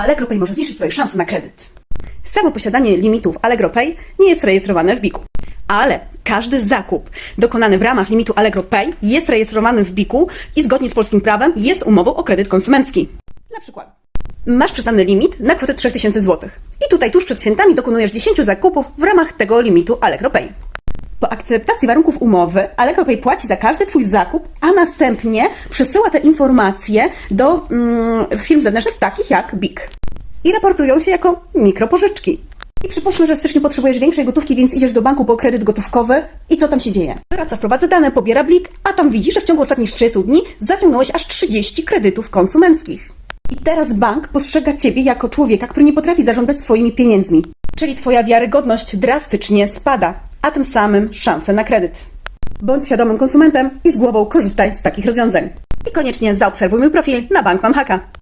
Allegro Pay może zniszczyć Twoje szanse na kredyt. Samo posiadanie limitów Allegro Pay nie jest rejestrowane w BIK-u. Ale każdy zakup dokonany w ramach limitu Allegro Pay jest rejestrowany w BIK-u i zgodnie z polskim prawem jest umową o kredyt konsumencki. Na przykład masz przyznany limit na kwotę 3000 zł. I tutaj tuż przed świętami dokonujesz 10 zakupów w ramach tego limitu Allegro Pay. Po akceptacji warunków umowy Allegro płaci za każdy Twój zakup, a następnie przesyła te informacje do mm, firm zewnętrznych takich jak BIK. I raportują się jako mikropożyczki. I przypuśćmy, że styczniu potrzebujesz większej gotówki, więc idziesz do banku po kredyt gotówkowy i co tam się dzieje? Doradca wprowadza dane, pobiera blik, a tam widzi, że w ciągu ostatnich 30 dni zaciągnąłeś aż 30 kredytów konsumenckich. I teraz bank postrzega Ciebie jako człowieka, który nie potrafi zarządzać swoimi pieniędzmi. Czyli Twoja wiarygodność drastycznie spada, a tym samym szanse na kredyt. Bądź świadomym konsumentem i z głową korzystaj z takich rozwiązań. I koniecznie zaobserwuj mój profil na Bank Mam Haka.